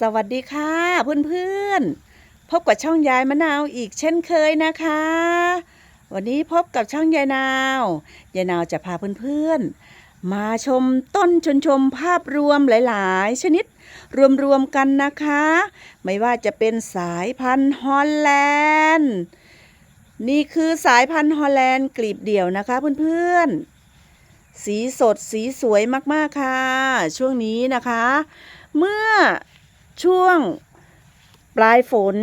สวัสดีค่ะเพื่อนๆ พบกับช่องยายมะนาวอีกเช่นเคยนะคะ วันนี้พบกับช่องยายนาวยายนาวจะพาเพื่อนๆ มาชมต้นชนชมภาพรวมหลายๆ ชนิด รวมๆกันนะคะ ไม่ว่าจะเป็นสายพันธุ์ฮอลแลนด์ นี่คือสายพันธุ์ฮอลแลนด์กลีบเดี่ยวนะคะเพื่อนๆ สีสดสีสวยมากๆค่ะ ช่วงนี้นะคะ เมื่อ ช่วงปลายฝน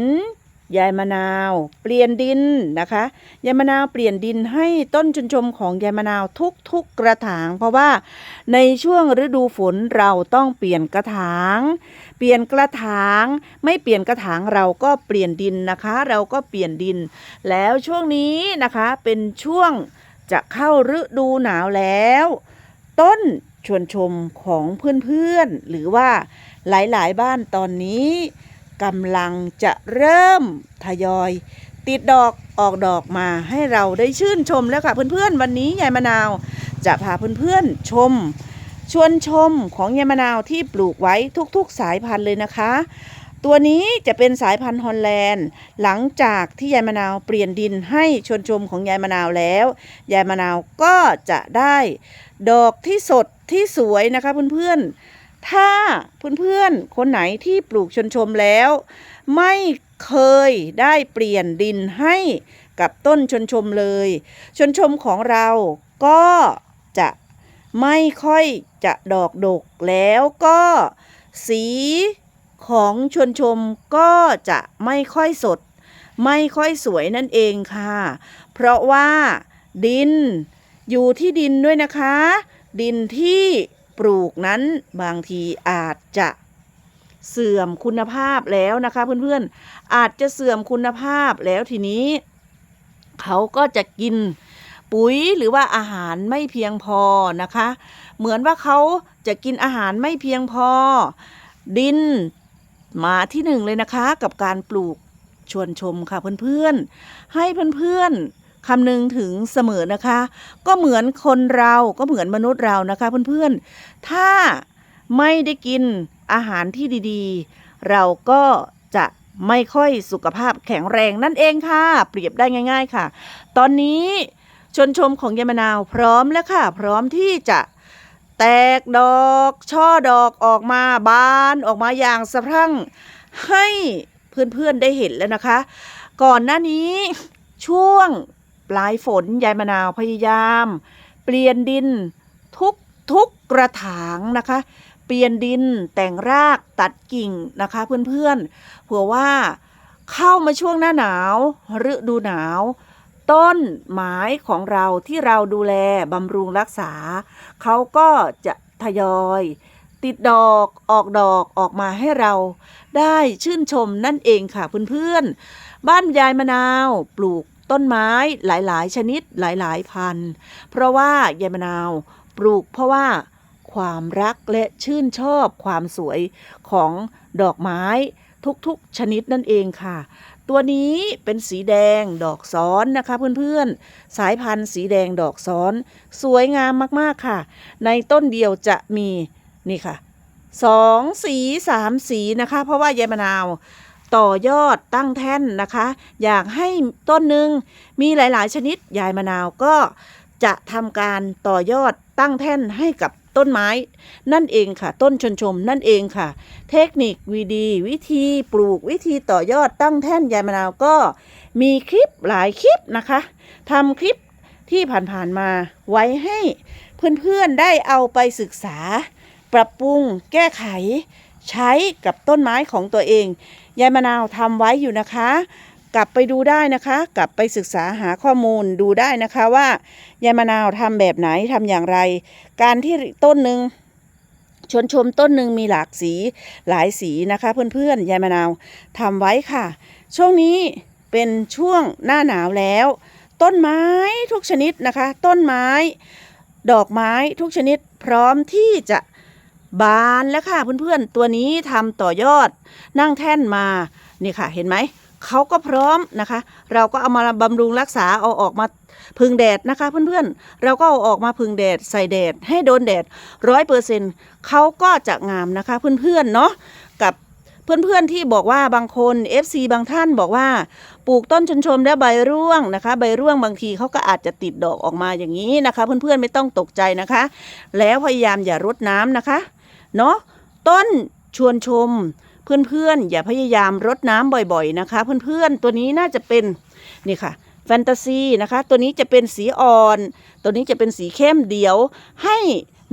ยายมะนาว เปลี่ยนดินนะคะยายมะนาวเปลี่ยนดินให้ต้นชนชมของยายมะนาวทุกๆกระถาง เพราะว่าในช่วงฤดูฝนเราต้องเปลี่ยนกระถาง เปลี่ยนกระถาง ไม่เปลี่ยนกระถางเราก็เปลี่ยนดินนะคะ เราก็เปลี่ยนดิน แล้วช่วงนี้นะคะเป็นช่วงจะเข้าฤดูหนาวแล้ว ต้น ชวนชมของเพื่อนๆ หรือว่าหลายๆ บ้านตอนนี้กำลังจะเริ่มทยอย ติดดอกออกดอกมาให้เราได้ชื่นชมแล้วค่ะเพื่อนๆ วันนี้ยายมะนาวจะพาเพื่อนๆชม ชวนชมของยายมะนาวที่ปลูกไว้ทุกๆสายพันธุ์เลยนะคะ ตัวนี้จะเป็นสายพันธุ์ฮอลแลนด์ หลังจากที่ยายมะนาวเปลี่ยนดินให้ชวนชมของยายมะนาวแล้ว ยายมะนาวก็จะได้ ดอกที่สดที่สวยนะคะเพื่อนๆ ถ้าเพื่อนๆ คนไหนที่ปลูกชนชมแล้ว ไม่เคยได้เปลี่ยนดินให้กับต้นชนชมเลยชนชมของเราก็จะไม่ค่อยจะดอกดกแล้วก็สี ของชวนชมก็จะไม่ค่อยสด ไม่ค่อยสวยนั่นเองค่ะ เพราะว่าดินอยู่ที่ดินด้วยนะคะ ดินที่ปลูกนั้นบางทีอาจจะเสื่อมคุณภาพแล้วนะคะเพื่อนๆ อาจจะเสื่อมคุณภาพแล้วทีนี้ เขาก็จะกินปุ๋ยหรือว่าอาหารไม่เพียงพอนะคะ เหมือนว่าเขาจะกินอาหารไม่เพียงพอ ดิน มาที่หนึ่งเลยนะคะกับการปลูกชวนชมค่ะเพื่อนๆ ให้เพื่อนๆคำนึงถึงเสมอนะคะ ก็เหมือนคนเราก็เหมือนมนุษย์เรานะคะเพื่อนๆ ถ้าไม่ได้กินอาหารที่ดีๆ เราก็จะไม่ค่อยสุขภาพแข็งแรงนั่นเองค่ะ เปรียบได้ง่าย ๆ ค่ะ ตอนนี้ชนชมของยายมนาวพร้อมแล้วค่ะ พร้อมที่จะ แตกดอกช่อดอกออกมาบานออกมาอย่างสะพรั่งให้เพื่อนๆได้เห็นแล้วนะคะ ก่อนหน้านี้ช่วงปลายฝนยายมะนาวพยายาม เปลี่ยนดินทุกทุกกระถางนะคะ เปลี่ยนดินแต่งรากตัดกิ่งนะคะเพื่อนๆเผื่อว่าเข้ามาช่วงหน้าหนาวฤดูหนาว ต้นไม้ของเราที่เราดูแลบำรุงรักษา เขาก็จะทยอย ติดดอกออกดอกออกมาให้เรา ได้ชื่นชมนั่นเองค่ะเพื่อนๆ บ้านยายมะนาวปลูกต้นไม้หลายๆ ชนิดหลายๆ พันธุ์ เพราะว่ายายมะนาวปลูกเพราะว่าความรักและชื่นชอบความสวยของดอกไม้ทุกๆชนิดนั่นเองค่ะ ตัวนี้เป็นสีแดงดอกซ้อนนะคะเพื่อนๆ สายพันธุ์สีแดงดอกซ้อน สวยงามมากๆค่ะ ในต้นเดียวจะมีนี่ค่ะสองสีสามสีนะคะ เพราะว่ายายมะนาวต่อยอดตั้งแท่นนะคะ อยากให้ต้นหนึ่งมีหลายๆ ชนิดยายมะนาวก็จะทำการต่อยอดตั้งแท่นให้กับ ต้นไม้ นั่นเองค่ะ ต้นชนชมนั่นเองค่ะ เทคนิควีดี วิธีปลูกวิธีต่อยอดตั้งแท่นยายมะนาวก็ มีคลิปหลายคลิปนะคะทำคลิปที่ผ่านๆมาไว้ให้เพื่อนๆได้เอาไปศึกษา ปรับปรุงแก้ไข ใช้กับต้นไม้ของตัวเอง ยายมะนาวทำไว้อยู่นะคะ กลับไปดูได้นะคะ กลับไปศึกษาหาข้อมูลดูได้นะคะว่ายายมะนาวทำแบบไหนทำอย่างไร การที่ต้นหนึ่งชนชมต้นหนึ่งมีหลากสีหลายสีนะคะ เพื่อนๆยายมะนาวทำไว้ค่ะ ช่วงนี้เป็นช่วงหน้าหนาวแล้ว ต้นไม้ทุกชนิดนะคะ ต้นไม้ ดอกไม้ทุกชนิดพร้อมที่จะบานแล้วค่ะเพื่อนๆ ตัวนี้ทำต่อยอดนั่งแท่นมา นี่ค่ะเห็นไหม เขาก็พร้อมนะคะ เราก็เอามาบำรุงรักษาเอาออกมาพึ่งแดดนะคะ เพื่อนๆ เราก็เอาออกมาพึ่งแดดใส่แดดให้โดนแดดร้อยเปอร์เซ็นต์เขาก็จะงามนะคะเพื่อนๆเนาะกับเพื่อนๆที่บอกว่าบางคน FC บางท่านบอกว่า ปลูกต้นชนชมแล้วใบร่วงนะคะ ใบร่วงบางทีเขาก็อาจจะติดดอกออกมาอย่างนี้นะคะ เพื่อนๆไม่ต้องตกใจนะคะ แล้วพยายามอย่ารดน้ำนะคะเนาะต้นชวนชม เพื่อนๆ อย่าพยายามรดน้ำบ่อยๆนะคะ เพื่อนๆ ตัวนี้น่าจะเป็นนี่ค่ะแฟนตาซีนะคะ ตัวนี้จะเป็นสีอ่อน ตัวนี้จะเป็นสีเข้มเดี๋ยว ให้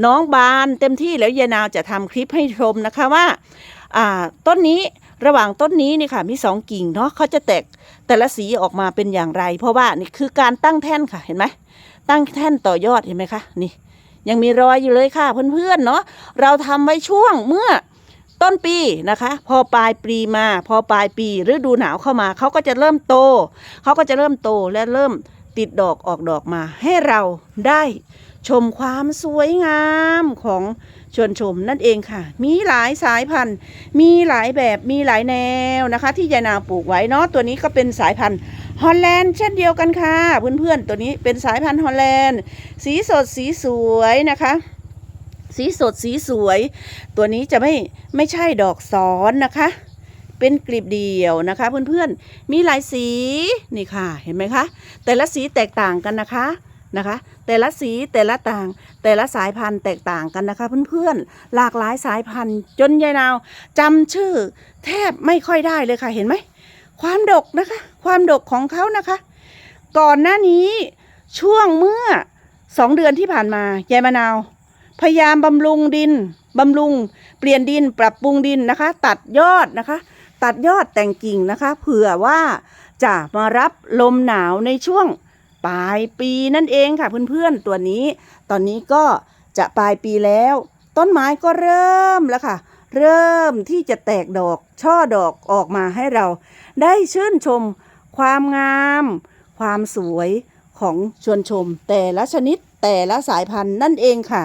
น้องบานเต็มที่แล้วยายนาวจะทำคลิปให้ชมนะคะว่าอ่าต้นนี้ระหว่างต้นนี้นี่ค่ะมีสองกิ่งเนาะเขาจะแตกแต่ละสีออกมาเป็นอย่างไร เพราะว่านี่คือการตั้งแท่นค่ะเห็นไหมตั้งแท่นต่อยอดเห็นไหมคะนี่ยังมีรอยอยู่เลยค่ะเพื่อนๆเนาะเราทำไว้ช่วงเมื่อ ต้นปีนะคะ พอปลายปีมา พอปลายปีฤดูหนาวเข้ามาเขาก็จะเริ่มโตเขาก็จะเริ่มโตและเริ่มติดดอกออกดอกมา ให้เราได้ชมความสวยงามของชวนชมนั่นเองค่ะ มีหลายสายพันธุ์ มีหลายแบบมีหลายแนวนะคะ ที่ยายนาปลูกไว้เนาะตัวนี้ก็เป็นสายพันธุ์ฮอลแลนด์เช่นเดียวกันค่ะ เพื่อนๆตัวนี้เป็นสายพันธุ์ฮอลแลนด์ สีสดสีสวยนะคะ สีสดสีสวย ตัวนี้จะไม่ไม่ใช่ดอกซ้อนนะคะ เป็นกลีบเดียวนะคะ เพื่อนๆ มีหลายสีนี่ค่ะ เห็นไหมคะ แต่ละสีแตกต่างกันนะคะนะคะ แต่ละสีแต่ละต่าง แต่ละสายพันธุ์แตกต่างกันนะคะ เพื่อนๆ หลากหลายสายพันธุ์ จนยายนาวจำชื่อ แทบไม่ค่อยได้เลยค่ะเห็นไหมความดกนะคะ ความดกของเขานะคะ ก่อนหน้านี้ช่วงเมื่อสองเดือนที่ผ่านมายายมะนาว พยายามบำรุงดินบำรุงเปลี่ยนดินปรับปรุงดินนะคะ ตัดยอดนะคะ ตัดยอดแต่งกิ่งนะคะ เผื่อว่าจะมารับลมหนาวในช่วงปลายปีนั่นเองค่ะเพื่อนๆตัวนี้ ตอนนี้ก็จะปลายปีแล้ว ต้นไม้ก็เริ่มแล้วค่ะ เริ่มที่จะแตกดอกช่อดอกออกมาให้เรา ได้ชื่นชมความงาม ความสวยของชวนชมแต่ละชนิด แต่ละสายพันธุ์นั่นเองค่ะ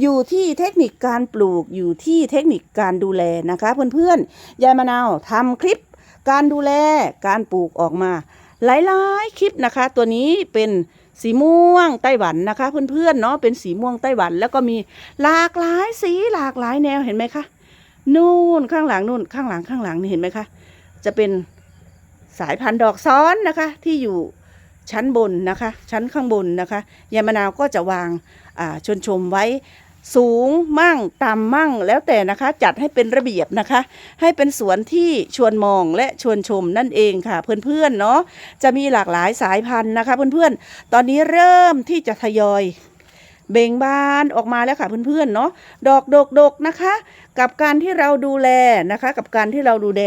อยู่ที่เทคนิคการปลูกอยู่ที่เทคนิคการดูแลนะคะ เพื่อนๆยายมะนาวทำคลิปการดูแลการปลูกออกมา หลายๆคลิปนะคะ ตัวนี้เป็นสีม่วงไต้หวันนะคะ เพื่อนๆเนาะเป็นสีม่วงไต้หวัน แล้วก็มีหลากหลายสีหลากหลายแนวเห็นไหมคะนู่นข้างหลังนู่นข้างหลังข้างหลังนี่เห็นไหมคะจะเป็นสายพันธุ์ดอกซ้อนนะคะที่อยู่ ชั้นบนนะคะ ชั้นข้างบนนะคะยามะนาวก็จะวางชนชมไว้สูงมั่งต่ำมั่งแล้วแต่นะคะ จัดให้เป็นระเบียบนะคะ ให้เป็นสวนที่ชวนมองและชวนชมนั่นเองค่ะ เพื่อนๆเนาะจะมีหลากหลายสายพันธุ์นะคะ เพื่อนๆ ตอนนี้เริ่มที่จะทยอย เบ่งบานออกมาแล้วค่ะเพื่อนๆเนาะดอกดกดกๆนะคะ กับการที่เราดูแลนะคะ กับการที่เราดูแล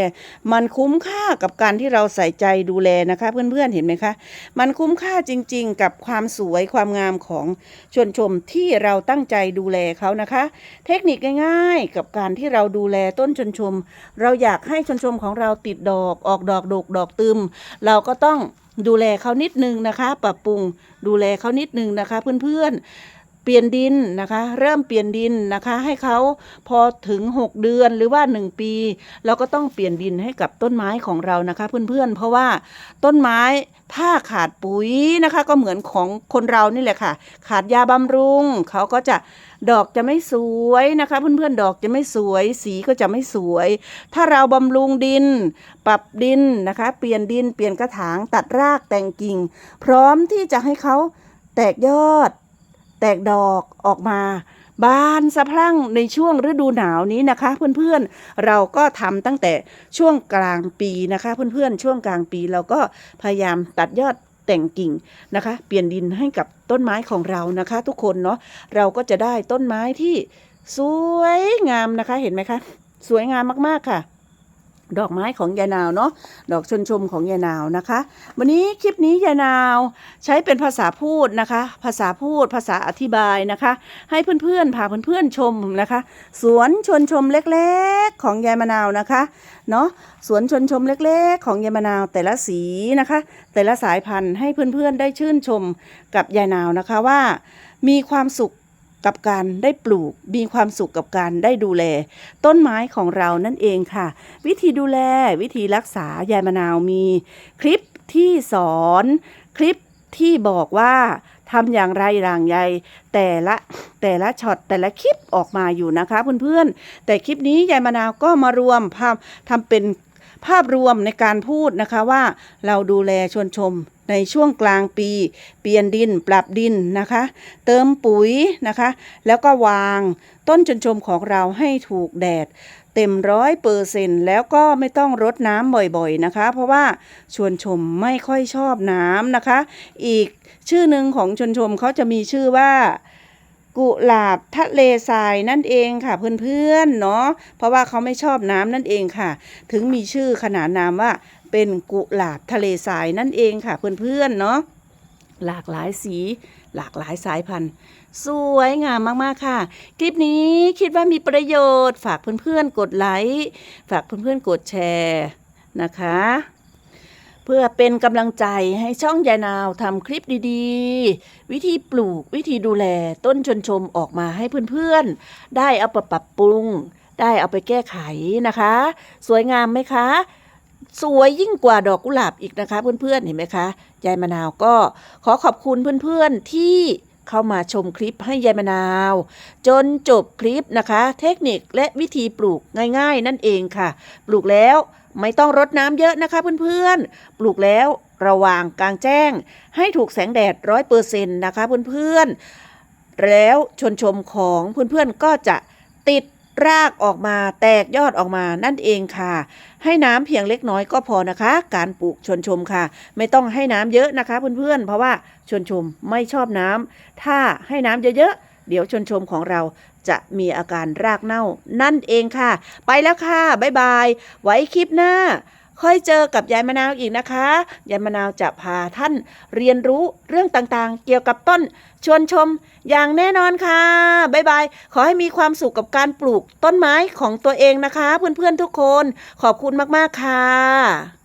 มันคุ้มค่ากับการที่เราใส่ใจดูแลนะคะ เพื่อนๆเห็นไหมคะมันคุ้มค่าจริง ๆ กับความสวยความงามของชนชมที่เราตั้งใจดูแลเขานะคะ เทคนิคง่าย ๆ กับการที่เราดูแลต้นชนชม เราอยากให้ชนชมของเราติดดอกออกดอกดกดอกตึม เราก็ต้องดูแลเขานิดนึงนะคะ ปรับปรุงดูแลเขานิดนึงนะคะ เพื่อนๆ เปลี่ยนดินนะคะ เริ่มเปลี่ยนดินนะคะ ให้เขาพอถึง 6 เดือนหรือว่า 1 ปี เราก็ต้องเปลี่ยนดินให้กับต้นไม้ของเรานะคะ เพื่อนๆเพราะว่าต้นไม้ถ้าขาดปุ๋ยนะคะ ก็เหมือนของคนเรานี่แหละค่ะ ขาดยาบำรุง เขาก็จะดอกจะไม่สวยนะคะ เพื่อนๆดอกจะไม่สวย สีก็จะไม่สวย ถ้าเราบำรุงดิน ปรับดินนะคะ เปลี่ยนดินเปลี่ยนกระถางตัดรากแต่งกิ่ง พร้อมที่จะให้เขาแตกยอด แตกดอกออกมาบานสะพรั่งในช่วงฤดูหนาวนี้นะคะ เพื่อนๆเราก็ทำตั้งแต่ช่วงกลางปีนะคะ เพื่อนๆช่วงกลางปีเราก็พยายามตัดยอดแต่งกิ่งนะคะ เปลี่ยนดินให้กับต้นไม้ของเรานะคะ ทุกคนเนาะเราก็จะได้ต้นไม้ที่สวยงามนะคะเห็นไหมคะ สวยงามมากๆค่ะ ดอกไม้ของยายนาวเนาะดอกชนชมของยายนาวนะคะ วันนี้คลิปนี้ยายนาวใช้เป็นภาษาพูดนะคะ ภาษาพูดภาษาอธิบายนะคะ ให้เพื่อนๆพาเพื่อนๆชมนะคะ สวนชนชมเล็กๆของยายมะนาวนะคะเนาะสวนชนชมเล็กๆ ของยายมะนาวแต่ละสีนะคะ แต่ละสายพันธุ์ให้เพื่อนๆได้ชื่นชมกับยายนาวนะคะว่า มีความสุข กับการได้ปลูก มีความสุขกับการได้ดูแล ต้นไม้ของเรานั่นเองค่ะ วิธีดูแลวิธีรักษายายมะนาวมี คลิปที่สอนคลิปที่บอกว่าทำอย่างไรอย่างใยแต่ละแต่ละช็อตแต่ละคลิปออกมาอยู่นะคะเพื่อนๆแต่คลิปนี้ยายมะนาวก็มารวมภาพทำเป็น ภาพรวมในการพูดนะคะว่าเราดูแลชวนชมในช่วงกลางปี เปลี่ยนดินปรับดินนะคะ เติมปุ๋ยนะคะ แล้วก็วางต้นชนชมของเราให้ถูกแดด เต็มร้อยเปอร์เซ็นแล้วก็ไม่ต้องรดน้ำบ่อยๆนะคะ เพราะว่าชวนชมไม่ค่อยชอบน้ำนะคะ อีกชื่อหนึ่งของชนชมเขาจะมีชื่อว่า กุหลาบทะเลทรายนั่นเองค่ะเพื่อนๆเนาะเพราะว่าเขาไม่ชอบน้ำนั่นเองค่ะ ถึงมีชื่อขนานนามว่าเป็นกุหลาบทะเลทรายนั่นเองค่ะเพื่อนๆเนาะหลากหลายสี หลากหลายสายพันธุ์ สวยงามมาก ๆ ค่ะ คลิปนี้คิดว่ามีประโยชน์ ฝากเพื่อน ๆ กดไลค์ ฝากเพื่อน ๆ กดแชร์นะคะ เพื่อเป็นกำลังใจให้ช่องยายนาวทำคลิปดีๆ วิธีปลูกวิธีดูแลต้นชนชมออกมาให้เพื่อนๆ ได้เอาไปปรับปรุง ได้เอาไปแก้ไขนะคะ สวยงามไหมคะ สวยยิ่งกว่าดอกกุหลาบอีกนะคะเพื่อนๆเห็นไหมคะยายมะนาวก็ขอขอบคุณเพื่อนๆที่เข้ามาชมคลิปให้ยายมะนาว จนจบคลิปนะคะ เทคนิคและวิธีปลูกง่าย ๆ นั่นเองค่ะ ปลูกแล้ว ไม่ต้องรดน้ำเยอะนะคะเพื่อนๆ ปลูกแล้วระวางกลางแจ้ง ให้ถูกแสงแดดร้อยเปอร์เซ็นต์นะคะเพื่อนๆ แล้วชนชมของเพื่อนๆก็จะติดรากออกมาแตกยอดออกมานั่นเองค่ะ ให้น้ำเพียงเล็กน้อยก็พอนะคะ การปลูกชนชมค่ะ ไม่ต้องให้น้ำเยอะนะคะเพื่อนๆ เพราะว่าชนชมไม่ชอบน้ำถ้าให้น้ำเยอะๆ เดี๋ยวชนชมของเราจะมีอาการรากเน่านั่นเองค่ะ ไปแล้วค่ะ บ๊ายบาย ไว้คลิปหน้า ค่อยเจอกับยายมะนาวอีกนะคะ ยายมะนาวจะพาท่านเรียนรู้เรื่องต่างๆ เกี่ยวกับต้นชวนชมอย่างแน่นอนค่ะบ๊ายบาย ขอให้มีความสุขกับการปลูกต้นไม้ของตัวเองนะคะ เพื่อนๆทุกคน ขอบคุณมากๆค่ะ